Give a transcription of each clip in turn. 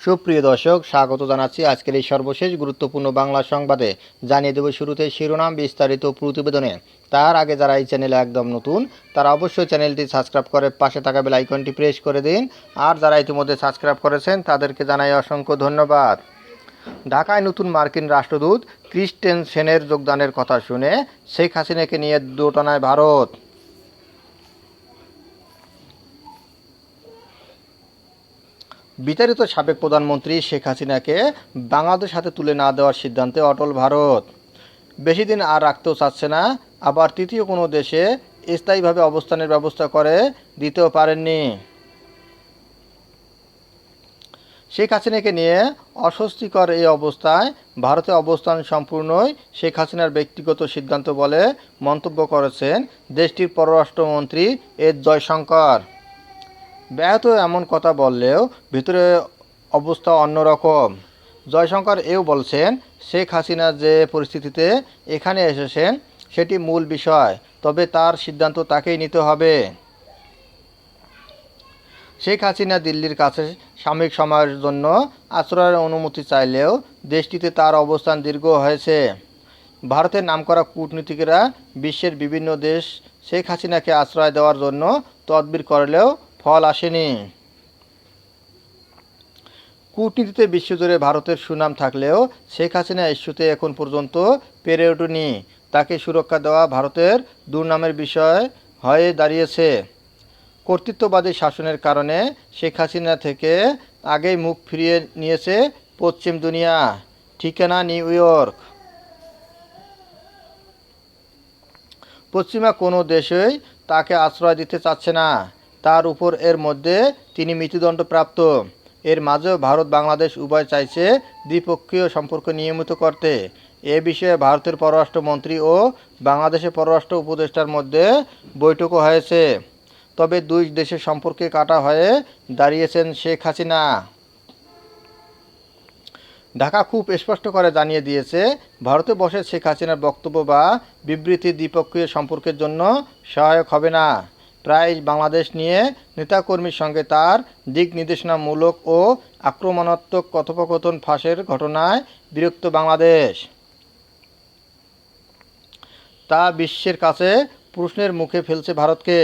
সুপ্রিয় দর্শক, স্বাগত জানাচ্ছি আজকের এই সর্বশেষ গুরুত্বপূর্ণ বাংলা সংবাদে। জানিয়ে দেব শুরুতে শিরোনাম বিস্তারিত প্রতিবেদনে। তার আগে যারা এই চ্যানেলে একদম নতুন, তারা অবশ্যই চ্যানেলটি সাবস্ক্রাইব করে পাশে থাকা বেল আইকনটি প্রেস করে দিন। আর যারা ইতিমধ্যে সাবস্ক্রাইব করেছেন, তাদেরকে জানাই অসংখ্য ধন্যবাদ। ঢাকায় নতুন মার্কিন রাষ্ট্রদূত ক্রিস্টেন সেনের যোগদানের কথা শুনে শেখ হাসিনাকে নিয়ে দোটানায় ভারত। বিতাড়িত সাবেক প্রধানমন্ত্রী শেখ হাসিনাকে বাংলাদেশ হাতে তুলে না দেওয়ার সিদ্ধান্তে অটল ভারত। বেশি দিন আর রাখতেও চাচ্ছে না, আবার তৃতীয় কোনো দেশে স্থায়ীভাবে অবস্থানের ব্যবস্থা করে দিতেও পারেননি। শেখ হাসিনাকে নিয়ে অস্বস্তিকর এই অবস্থায় ভারতে অবস্থান সম্পূর্ণই শেখ হাসিনার ব্যক্তিগত সিদ্ধান্ত বলে মন্তব্য করেছেন দেশটির পররাষ্ট্রমন্ত্রী এস জয়শঙ্কর। ব্যাহত এমন কথা বললেও ভিতরে অবস্থা অন্যরকম। জয়শঙ্কর এও বলছেন, শেখ হাসিনা যে পরিস্থিতিতে এখানে এসেছেন, সেটি মূল বিষয়, তবে তার সিদ্ধান্ত তাকেই নিতে হবে। শেখ হাসিনা দিল্লির কাছে সাময়িক সময়ের জন্য আশ্রয়ের অনুমতি চাইলেও দেশটিতে তার অবস্থান দীর্ঘ হয়েছে। ভারতের নামকরা কূটনীতিকেরা বিশ্বের বিভিন্ন দেশ শেখ হাসিনাকে আশ্রয় দেওয়ার জন্য তদবির করলেও ফল আসেনি। কূটনীতিতে বিশ্বজুড়ে ভারতের সুনাম থাকলেও শেখ হাসিনা ইস্যুতে এখন পর্যন্ত পেরে ওঠেনি। তাকে সুরক্ষা দেওয়া ভারতের দুর্নামের বিষয় হয়ে দাঁড়িয়েছে। কর্তৃত্ববাদী শাসনের কারণে শেখ হাসিনা থেকে আগেই মুখ ফিরিয়ে নিয়েছে পশ্চিম দুনিয়া। ঠিকানা নিউ ইয়র্ক। পশ্চিমা কোনো দেশই তাকে আশ্রয় দিতে চাচ্ছে না। তার উপর এর মধ্যে তিনি মৃত্যুদণ্ডপ্রাপ্ত এর মাঝেও ভারত বাংলাদেশ উভয় চাইছে দ্বিপক্ষীয় সম্পর্ক নিয়মিত করতে। এ বিষয়ে ভারতের পররাষ্ট্রমন্ত্রী ও বাংলাদেশের পররাষ্ট্র উপদেষ্টার মধ্যে বৈঠকও হয়েছে। তবে দুই দেশের সম্পর্কে কাটা হয়ে দাঁড়িয়েছেন শেখ হাসিনা। ঢাকা খুব স্পষ্ট করে জানিয়ে দিয়েছে, ভারতে বসে শেখ হাসিনার বক্তব্য বা বিবৃতি দ্বিপক্ষীয় সম্পর্কের জন্য সহায়ক হবে না। প্রায় বাংলাদেশ নিয়ে নেতাকর্মীর সঙ্গে তার দিক নির্দেশনামূলক ও আক্রমণাত্মক কথোপকথন ফাঁসের ঘটনায় বিরক্ত বাংলাদেশ। তা বিশ্বের কাছে প্রশ্নের মুখে ফেলছে ভারতকে।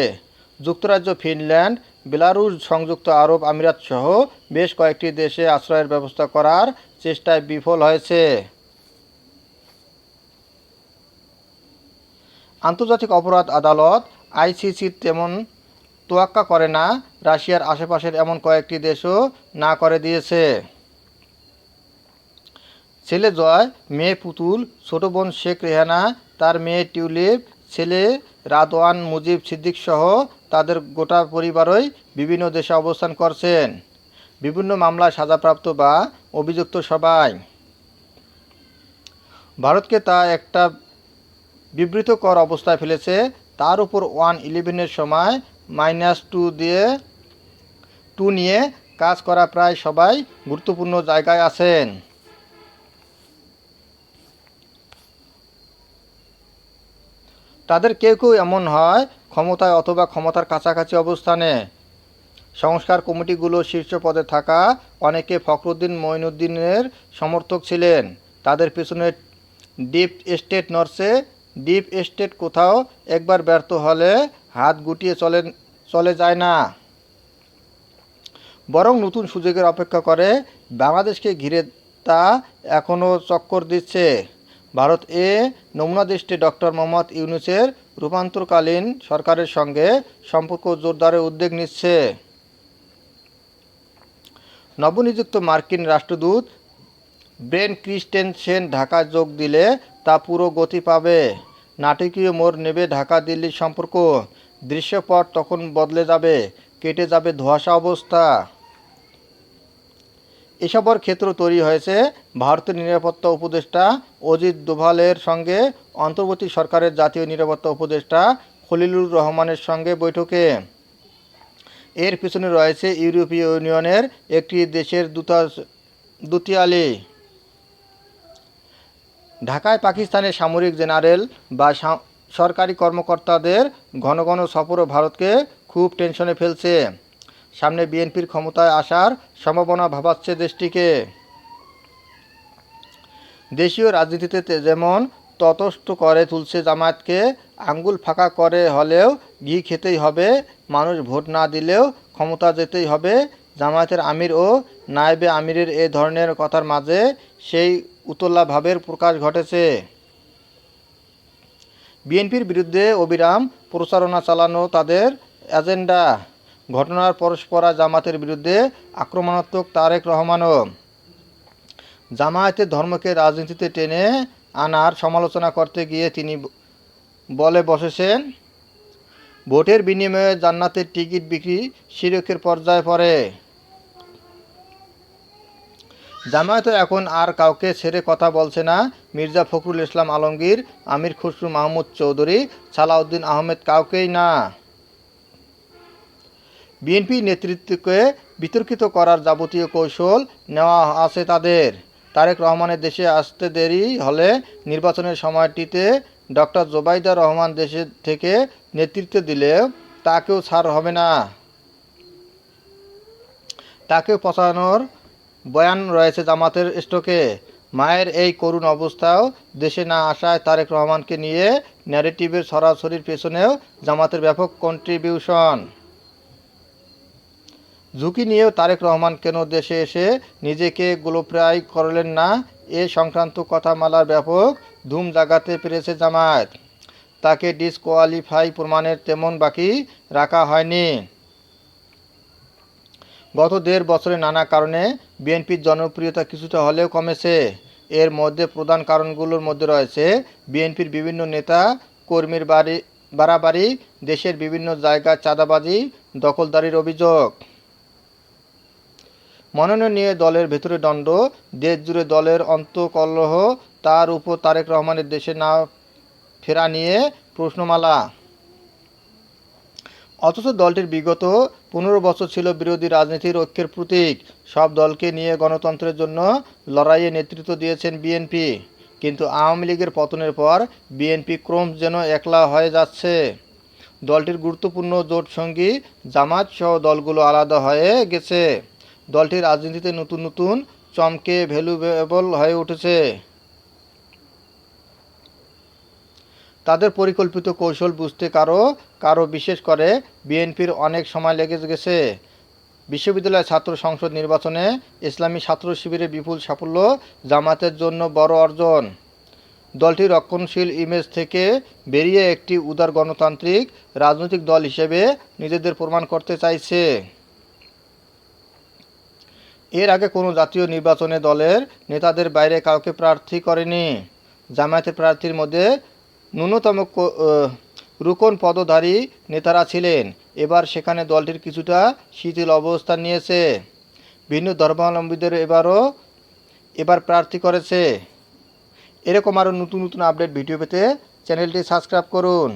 যুক্তরাজ্য, ফিনল্যান্ড, বেলারুশ সংযুক্ত আরব আমিরাত সহ বেশ কয়েকটি দেশে আশ্রয়ের ব্যবস্থা করার চেষ্টায় বিফল হয়েছে। আন্তর্জাতিক অপরাধ আদালত আইসিসির তেমন তোয়াক্কা করে না, রাশিয়ার আশেপাশের এমন কয়েকটি দেশও না করে দিয়েছে। ছেলে জয়, মেয়ে পুতুল, ছোট বোন শেখ রেহানা, তার মেয়ে টিউলিপ, ছেলে রাদওয়ান মুজিব সিদ্দিক সহ তাদের গোটা পরিবারই বিভিন্ন দেশে অবস্থান করছেন। বিভিন্ন মামলায় সাজাপ্রাপ্ত বা অভিযুক্ত সবাই। ভারতকে তা একটা বিবৃতকর অবস্থায় ফেলেছে তার উপর ওয়ান ইলেভেনের সময় মাইনাস টু দিয়ে টু নিয়ে কাজ করা প্রায় সবাই গুরুত্বপূর্ণ জায়গায় আছেন। তাদের কেউ কেউ এমন হয় ক্ষমতায় অথবা ক্ষমতার কাছাকাছি অবস্থানে। সংস্কার কমিটিগুলো শীর্ষ পদে থাকা অনেকে ফখরুদ্দিন, মঈনুদ্দিনের সমর্থক ছিলেন। তাদের পেছনে ডিপ স্টেট নরসে ডিপ স্টেট কোথাও একবার ব্যর্থ হলে হাত গুটিয়ে চলে চলে যায় না। বরং নতুন সুযোগের অপেক্ষা করে, বাংলাদেশকে ঘিরে তা এখনও চক্কর দিচ্ছে। ভারত এ নমুনা দেশটি ডক্টর মোহাম্মদ ইউনুসের রূপান্তরকালীন সরকারের সঙ্গে সম্পর্ক জোরদারের উদ্যোগ নিচ্ছে। নবনিযুক্ত মার্কিন রাষ্ট্রদূত ব্রেন ক্রিস্টেনসেন ঢাকা যোগ দিলে তা পুরো গতি পাবে। নাটকীয় মোড় নেবে ঢাকা, দিল্লির সম্পর্ক। দৃশ্যপট তখন বদলে যাবে, কেটে যাবে ধোঁয়াশা অবস্থা। এসবর ক্ষেত্র তৈরি হয়েছে ভারতের নিরাপত্তা উপদেষ্টা অজিত দোভালের সঙ্গে। অন্তর্বর্তী সরকারের জাতীয় নিরাপত্তা উপদেষ্টা খলিলুর রহমানের সঙ্গে বৈঠকে। এর পিছনে রয়েছে ইউরোপীয় ইউনিয়নের একটি দেশের দূতা দুতিয়ালি। ঢাকায় পাকিস্তানের সামরিক জেনারেল বা সরকারি কর্মকর্তাদের ঘন ঘন সফরও ভারতকে খুব টেনশনে ফেলছে। সামনে বিএনপির ক্ষমতায় আসার সম্ভাবনা ভাবাচ্ছে দেশটিকে। দেশীয় রাজনীতিতে যেমন ততস্থ করে তুলছে জামায়াতকে, আঙ্গুল ফাঁকা করে হলেও ঘি খেতেই হবে, মানুষ ভোট না দিলেও ক্ষমতা যেতেই হবে। জামায়াতের আমির ও নায়েবে আমিরের এ ধরনের কথার মাঝে সেই উতলা ভাবের প্রকাশ ঘটেছে। বিএনপির বিরুদ্ধে অবিরাম প্রচারণা চালানো তাদের এজেন্ডা। ঘটনার পরস্পরা জামাতের বিরুদ্ধে আক্রমণাত্মক তারেক রহমানও। জামায়াতের ধর্মকে রাজনীতিতে টেনে আনার সমালোচনা করতে গিয়ে তিনি বলে বসেছেন, ভোটের বিনিময়ে জান্নাতের টিকিট বিক্রি শিরকের পর্যায়ে পড়ে। জামায়াত এখন আর কাউকে ছেড়ে কথা বলছে না মির্জা ফখরুল ইসলাম আলমগীর, আমির খসরু মাহমুদ চৌধুরী, সালাউদ্দিন আহমেদ কাউকেই না। বিএনপি নেতৃত্বকে বিতর্কিত করার যাবতীয় কৌশল নেওয়া আছে তাদের। তারেক রহমানের দেশে আসতে দেরি হলে নির্বাচনের সময়টিতে ডক্টর জোবাইদা রহমান দেশে থেকে নেতৃত্ব দিলে তাকেও ছাড় হবে না। তাকে পচানোর বয়ান রয়েছে জামাতের স্টকে। মায়ের এই করুণ অবস্থাও দেশে না আসায় তারেক রহমানকে নিয়ে ন্যারেটিভের সরাসরির পেছনেও জামাতের ব্যাপক কন্ট্রিবিউশন ঝুঁকি নিয়েও তারেক রহমান কেন দেশে এসে নিজেকে গোলপ্রায় করলেন না? এ সংক্রান্ত কথামালার ব্যাপক ধুম জাগাতে পেরেছে জামায়াত। তাকে ডিসকোয়ালিফাই প্রমাণের তেমন বাকি রাখা হয়নি। গত দেড় বছরে নানা কারণে বিএনপির জনপ্রিয়তা কিছুটা হলেও কমেছে। এর মধ্যে প্রধান কারণগুলোর মধ্যে রয়েছে বিএনপির বিভিন্ন নেতা, কর্মীর বাড়ি, বাড়াবাড়ি, দেশের বিভিন্ন জায়গায় চাঁদাবাজি, দখলদারির অভিযোগ। মনোনয়ন নিয়ে দলের ভেতরে দ্বন্দ্ব দেশ জুড়ে দলের অন্তকলহ, তার উপর তারেক রহমানের দেশে না ফেরা নিয়ে প্রশ্নমালা। অথচ দলটির বিগত পনেরো বছর ছিল বিরোধী রাজনীতির ঐক্যের প্রতীক। সব দলকে নিয়ে গণতন্ত্রের জন্য লড়াইয়ে নেতৃত্ব দিয়েছেন বিএনপি। কিন্তু আওয়ামী লীগের পতনের পর বিএনপি ক্রম যেন একলা হয়ে যাচ্ছে। দলটির গুরুত্বপূর্ণ জোট সঙ্গী জামাত সহ দলগুলো আলাদা হয়ে গেছে। দলটির রাজনীতিতে নতুন নতুন চমকে ভ্যালুয়েবল হয়ে উঠেছে। তাদের পরিকল্পিত কৌশল বুঝতে কারও কারও বিশেষ করে বিএনপির অনেক সময় লেগে গেছে। বিশ্ববিদ্যালয় ছাত্র সংসদ নির্বাচনে ইসলামী ছাত্র শিবিরের বিপুল সাফল্য জামাতের জন্য বড় অর্জন। দলটি রক্ষণশীল ইমেজ থেকে বেরিয়ে একটি উদার গণতান্ত্রিক, রাজনৈতিক দল হিসেবে নিজেদের প্রমাণ করতে চাইছে। এর আগে কোনো জাতীয় নির্বাচনে দলের নেতাদের বাইরে কাউকে প্রার্থী করেনি। জামায়াতের প্রার্থীর মধ্যে ন্যূনতম রুকন পদধারী নেতারা ছিলেন। এবার সেখানে দলটির কিছুটা শিথিল অবস্থান নিয়েছে। ভিন্ন ধর্মাবলম্বীদের এবারও, এবার প্রার্থী করেছে। এরকম আরও নতুন নতুন আপডেট ভিডিও পেতে চ্যানেলটি সাবস্ক্রাইব করুন।